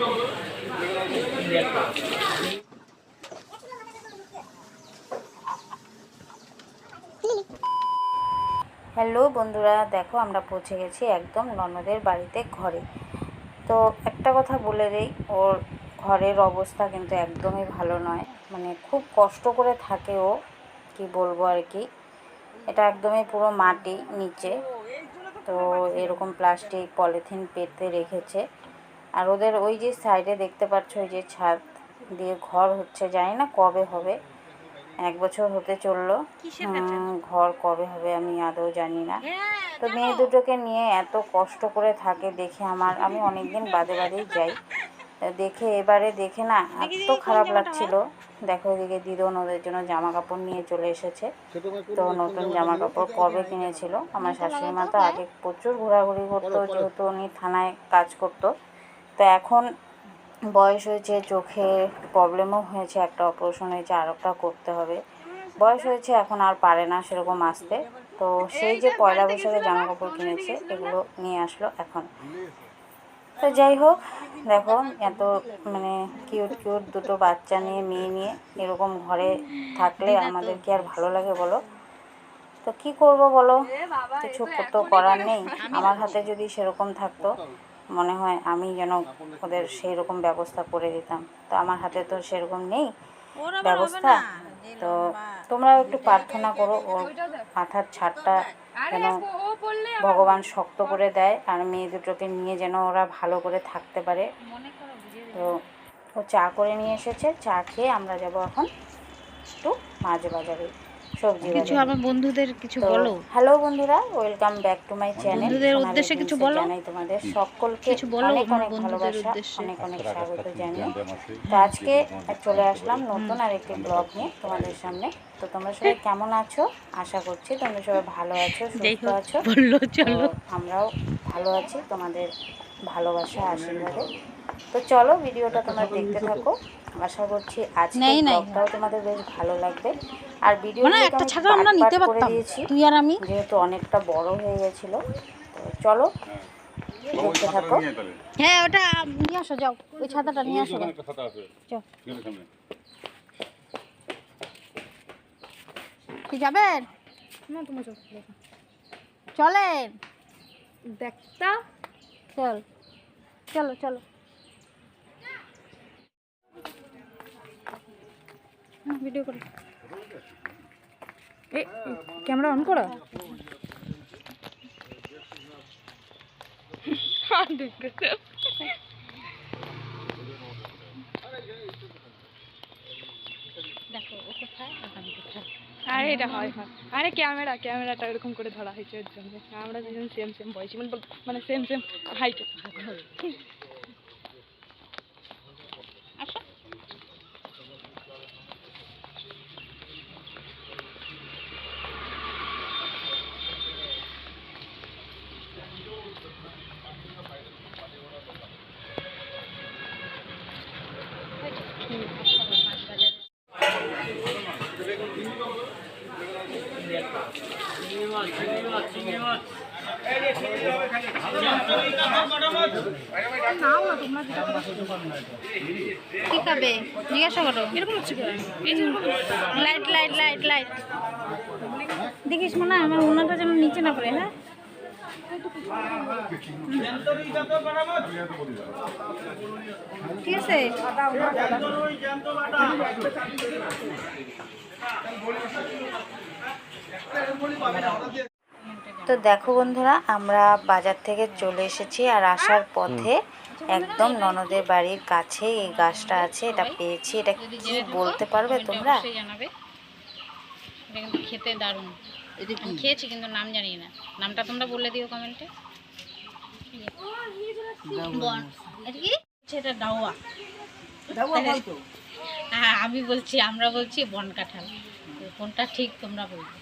Hello বন্ধুরা, দেখো আমরা পৌঁছে গেছি একদম ননদের বাড়িতে ঘরে। তো একটা কথা বলে দেই, ওর ঘরের অবস্থা কিন্তু একদমই ভালো নয়। মানে খুব কষ্ট করে থাকে ও, কি বলব আর কি। এটা একদমই পুরো মাটি নিচে। তো এরকম প্লাস্টিক, পলিথিন পেতে রেখেছে। আর ওদের ওই যে সাইডে দেখতে পাচ্ছ ওই যে ছাদ দিয়ে ঘর হচ্ছে জানি না কবে হবে। এক বছর হতে চলল। ঘর কবে হবে আমি আদৌ জানি না। তো মেয়ে দুটোকে নিয়ে এত কষ্ট করে থাকে দেখে আমার আমি অনেক দিন বাদে বাদেই যাই। তো দেখে এবারে দেখে না এত খারাপ লাগছিল। দেখো এদিকে দিদন ওদের জন্য জামা কাপড় নিয়ে চলে এসেছে। তো নতুন জামা কাপড় কবে কিনেছিল? আমার শাশুড়ি মা তো আগে প্রচুর ঘোরাঘুরি করতো যেহেতু উনি থানায় কাজ করতো। তো এখন বয়স হয়েছে, চোখে প্রবলেমও হয়েছে, একটা অপারেশন হয়েছে আর একটা করতে হবে। বয়স হয়েছে, এখন আর পারে না সেরকম আসতে। তো সেই যে পয়লা বৈশাখে জামা কাপড় কিনেছে, এগুলো নিয়ে আসলো এখন। তো যাই হোক, দেখো এত মানে কিউট কিউট দুটো বাচ্চা নিয়ে, মেয়ে নিয়ে এরকম ঘরে থাকলে আমাদের কি আর ভালো লাগে বলো? তো কি করব বলো? কিছু তো করার নেই। আমার হাতে যদি সেরকম থাকতো মনে হয় আমি যেন ওদের সেই রকম ব্যবস্থা করে দিতাম। তো আমার হাতে তো সেরকম নেই ব্যবস্থা। তো তোমরাও একটু প্রার্থনা করো ওর মাথার ছাড়টা যেন ভগবান শক্ত করে দেয় আর মেয়ে দুটোকে নিয়ে যেন ওরা ভালো করে থাকতে পারে। তো ও চা করে নিয়ে এসেছে। চা খেয়ে আমরা যাব এখন একটু মাছ বাজারে। সবজি কিছু আমার বন্ধুদের কিছু বলো। হ্যালো বন্ধুরা welcome back to my channel বন্ধুদের উদ্দেশ্যে কিছু বলো। জানাই তোমাদের সকলকে কিছু বলো অনেক অনেক ভালোবাসা অনেক অনেক স্বাগত জানিয়ে। তো আজকে চলে আসলাম নতুন আর একটি ব্লগ নিয়ে তোমাদের সামনে। তো তোমরা সবাই কেমন আছো? আশা করছি তোমরা সবাই ভালো আছো সুস্থ আছো। বলল চলো। আমরাও ভালো আছি তোমাদের ভালোবাসা আশীর্বাদে। তো চলো ভিডিওটা তোমরা দেখতে থাকো। আশা করছি আজকে নেই, নেই। ব্লগটাও তোমাদের বেশ ভালো লাগবে। আর ভিডিও মানে একটা ছাতা আমরা নিতে পারতাম তুই আর আমি। যেহেতু অনেকটা বড় হয়ে গেছিল। তো চলো দেখতে থাকো। হ্যাঁ ওটা নিয়ে আসো যাও। ওই ছাতাটা নিয়ে আসো যাও। কি যাবেন না তোমার চোখ চলেন। দেখতা চল। চলো চলো। ভিডিও করে এ ক্যামেরা অন করো? আর এটা হয় হয়। আরে ক্যামেরা ক্যামেরাটা এরকম করে ধরা হয়েছে ওর জন্য। আমরা দুজন সেম সেম বয়সী মানে মানে সেম সেম হাইট জিজ্ঞাসা লাইট লাইট লাইট লাইট। দেখিস মনে হয় আমার উনাটা যেন নিচে না পড়ে হ্যাঁ? তো দেখো বন্ধুরা, আমরা বাজার থেকে চলে এসেছি আর আসার পথে একদম ননদের বাড়ির কাছে এই গাছটা আছে, এটা পেয়েছি। এটা কি বলতে পারবে তোমরা? অবশ্যই জানাবে। এটা খেয়েছি কিন্তু নাম জানি না। নামটা তোমরা বলে দিও কমেন্টে। এটা কি? হ্যাঁ আমি বলছি আমরা বলছি বন কাঁঠাল। কোনটা ঠিক তোমরা বলবে।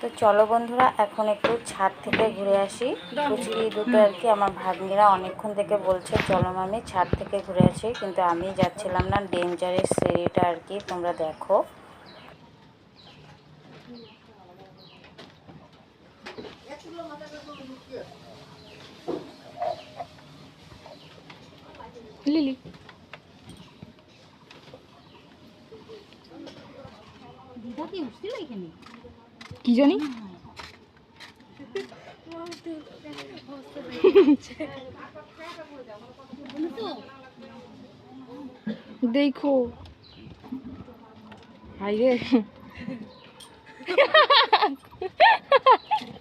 তো চলো বন্ধুরা এখন একটু ছাদ থেকে ঘুরে আসি। কুচকি দুটো আর কি আমার ভাগ্নিরা অনেকক্ষণ থেকে বলছে চলো মামি ছাদ থেকে ঘুরে আসি। কিন্তু আমি যাচ্ছিলাম না ডেঞ্জারের সিঁড়িটা আর কি তোমরা দেখো। লিলি। কি জানি? দেখো। হাই রে।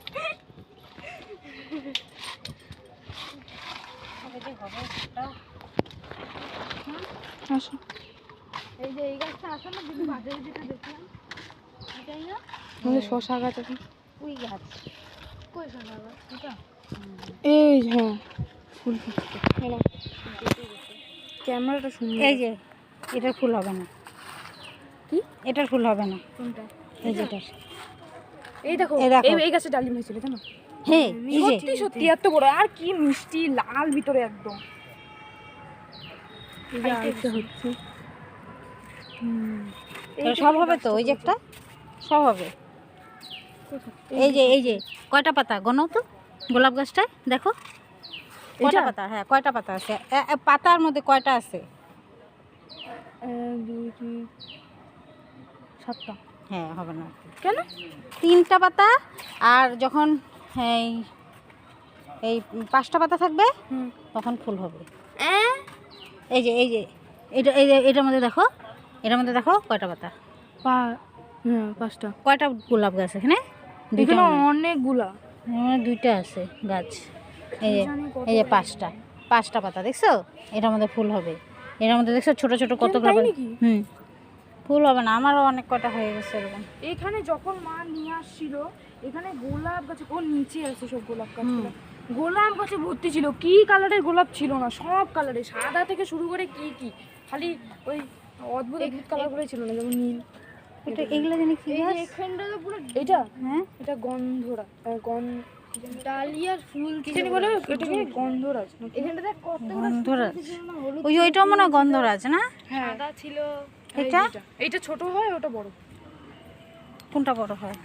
শশা গাছ আছে। ওই গাছ। কই শোনা গাছ? এটা? এই হ্যাঁ ফুল ক্যামেরাটা সুন্দর এই যে এটার ফুল হবে না। কি? এটার ফুল হবে না। কোনটা? এই যেটার এই দেখো এই দেখো। এই এই গাছে ডালিম হয়েছিল জানো? হ্যাঁ সত্যি সত্যি এত বড়। আর কি মিষ্টি লাল ভিতরে একদম। সব হবে তো ওই যে একটা? সব হবে। এই যে এই যে কয়টা পাতা? গনো তো গোলাপ গাছটায় দেখো। কয়টা পাতা? হ্যাঁ কয়টা পাতা আছে? পাতার মধ্যে কয়টা আছে? সাতটা। হ্যাঁ হবে না কেন? তিনটা পাতা আর যখন এই এই পাঁচটা পাতা থাকবে? তখন ফুল হবে। এই যে এই যে এটা এই যে এটার মধ্যে দেখো এটার মধ্যে দেখো কয়টা পাতা? হ্যাঁ পাঁচটা। কয়টা গোলাপ গাছ এখানে? দুইটা এখানে মনে হয়। দুইটা আছে গাছ। এই যে এই যে পাঁচটা পাঁচটা পাতা দেখছ? এটার মধ্যে ফুল হবে। এটার মধ্যে দেখছ ছোট ছোট কত হুম। ফুল হবে না আমারও অনেক কটা হয়ে গেছে এরকম। এখানে যখন মা নিয়ে আসছিল এখানে গোলাপ গাছ ও নিচে আছে সব গোলাপ গাছগুলো। গোলাপ গাছে ভর্তি ছিল। কি কালারের গোলাপ ছিল না সব কালারের সাদা থেকে শুরু করে কি কি খালি ওই অদ্ভুত অদ্ভুত কালার করে ছিল না যেমন নীল। এটা এগুলো জানি কি গাছ? এখানটাতে পুরো এটা? হ্যাঁ। এটা গন্ধরা আহ, গন ডালিয়ার ফুল কি জানি বলে এটাকে গন্ধরাজ এখানটাতে কত গন্ধরাজ। ওই ওইটাও মনে হয় গন্ধরাজ না? হ্যাঁ। সাদা ছিল। এটা? ছোট হয় ওটা বড়? কোনটা বড় হয়?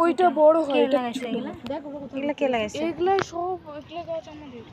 ওইটা বড় হয় কে এটা লাগাইছে ছোট। এগুলা কে লাগাইছে? এগুলা সব এগুলা গাছ আমাদের।